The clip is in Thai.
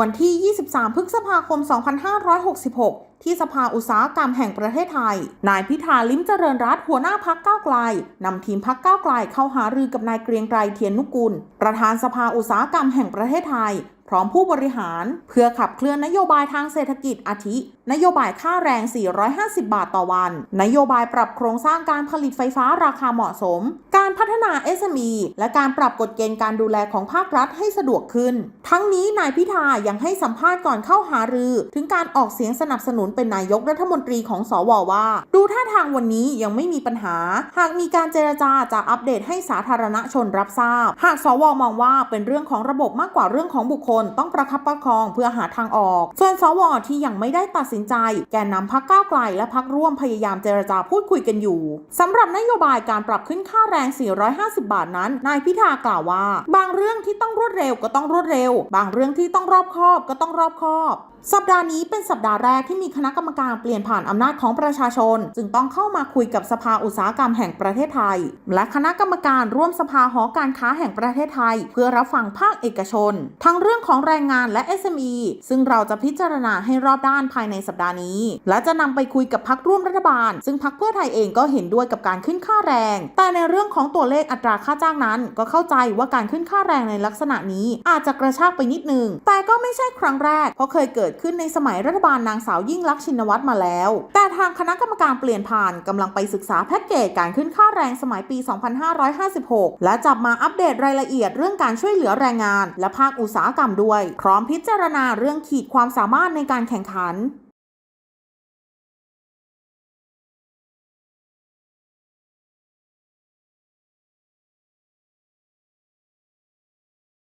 วันที่ 23 พฤษภาคม 2566 ที่สภาอุตสาหกรรมแห่งประเทศไทย นายพิธาลิ้มเจริญรัตหัวหน้าพักก้าวไกล นำทีมพักก้าวไกลเข้าหารือกับนายเกรียงไกรเทียนนุกุล ประธานสภาอุตสาหกรรมแห่งประเทศไทยพร้อมผู้บริหาร เพื่อขับเคลื่อนนโยบายทางเศรษฐกิจอาทิ นโยบายค่าแรง 450 บาทต่อวัน นโยบายปรับโครงสร้างการผลิตไฟฟ้าราคาเหมาะสม การพัฒนา SME และการปรับกฎเกณฑ์การดูแลของภาครัฐให้สะดวกขึ้น ทั้งนี้นายพิธายังให้สัมภาษณ์ก่อนเข้าหารือ ถึงการออกเสียงสนับสนุนเป็นนายกรัฐมนตรีของสวว่า ดูท่าทางวันนี้ยังไม่มีปัญหา หากมีการเจรจาจะอัปเดตให้สาธารณชนรับทราบ หากสวมองว่าเป็นเรื่องของระบบมากกว่าเรื่องของบุคคลต้องประคับประคองเพื่อหาทางออก ส่วนสวที่ยังไม่ได้ตัดสินใจ แกนนำพักก้าวไกลและพักร่วมพยายามเจรจาพูดคุยกันอยู่สำหรับนโยบายการปรับขึ้นค่าแรง 450 บาทนั้น นายพิธากล่าวว่า บางเรื่องที่ต้องรวดเร็วก็ต้องรวดเร็ว บางเรื่องที่ต้องรอบคอบก็ต้องรอบคอบสัปดาห์นี้เป็นสัปดาห์แรกที่มีคณะกรรมการเปลี่ยนผ่านอำนาจของประชาชน จึงต้องเข้ามาคุยกับสภาอุตสาหกรรมแห่งประเทศไทย และคณะกรรมการร่วมสภาหอการค้าแห่งประเทศไทย เพื่อรับฟังภาคเอกชน ทั้งเรื่องของแรงงานและ SME ซึ่งเราจะพิจารณาให้รอบด้านภายในสัปดาห์นี้ และจะนำไปคุยกับพักร่วมรัฐบาล ซึ่งพักเพื่อไทยเองก็เห็นด้วยกับการขึ้นค่าแรง แต่ในเรื่องของตัวเลขอัตราค่าจ้างนั้น ก็เข้าใจว่าการขึ้นค่าแรงในลักษณะนี้ อาจจะกระชากไปนิดนึง แต่ก็ไม่ใช่ครั้งแรก เพราะเคยเกิดขึ้นในสมัยรัฐบาลนางสาวยิ่งลักษณ์ชินวัตรมาแล้ว แต่ทางคณะกรรมการเปลี่ยนผ่านกำลังไปศึกษาแพ็กเกจการขึ้นค่าแรงสมัยปี 2556 และจับมาอัปเดตรายละเอียดเรื่องการช่วยเหลือแรงงาน และภาคอุตสาหกรรมด้วย พร้อมพิจารณาเรื่องขีดความสามารถในการแข่งขัน